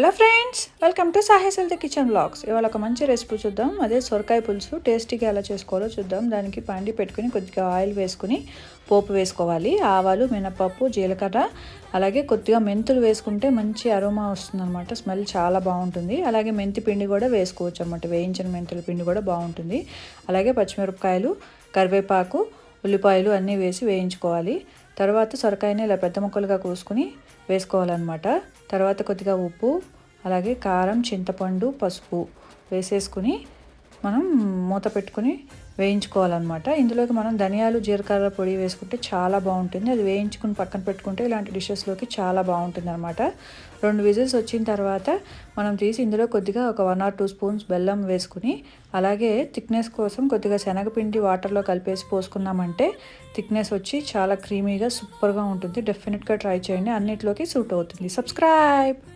Hello friends welcome to Sahes kitchen blogs ఇవాళ ఒక మంచి రెసిపీ చూద్దాం. అదే సొరకాయ పులుసు టేస్టీగా ఎలా చేసుకోవాలో చూద్దాం. దానికి పండి పెట్టుకుని కొద్దిగా ఆయిల్ వేసుకుని పోపు వేసుకోవాలి. ఆవాలు మినపప్పు జీలకర్ర అలాగే కొద్దిగా మెంతులు వేసుకుంటే మంచి అరోమా వస్తుంది అనమాట స్మెల్ చాలా బాగుంటుంది. అలాగే మెంతి పిండి కూడా వేసుకోవచ్చు అనమాట వేయించిన మెంతుల పిండి కూడా బాగుంటుంది. అలాగే పచ్చిమిరపకాయలు కరివేపాకు ఉల్లిపాయలు అన్నీ వేసి వేయించుకోవాలి. తర్వాత సొరకాయని ఇలా పెద్ద ముక్కలుగా కోసుకుని వేసుకోవాలన్నమాట. తర్వాత కొద్దిగా ఉప్పు అలాగే కారం చింతపండు పసుపు వేసేసుకుని మనం మూత పెట్టుకుని వేయించుకోవాలన్నమాట. ఇందులోకి మనం ధనియాలు జీలకర్ర పొడి వేసుకుంటే చాలా బాగుంటుంది. అది వేయించుకుని పక్కన పెట్టుకుంటే ఇలాంటి డిషెస్లోకి చాలా బాగుంటుంది అనమాట రెండు విజిల్స్ వచ్చిన తర్వాత మనం తీసి ఇందులో కొద్దిగా ఒక వన్ ఆర్ టూ స్పూన్స్ బెల్లం వేసుకుని అలాగే థిక్నెస్ కోసం కొద్దిగా శనగపిండి వాటర్లో కలిపేసి పోసుకున్నామంటే థిక్నెస్ వచ్చి చాలా క్రీమీగా సూపర్గా ఉంటుంది. డెఫినెట్గా ట్రై చేయండి. అన్నిట్లోకి సూట్ అవుతుంది. సబ్స్క్రైబ్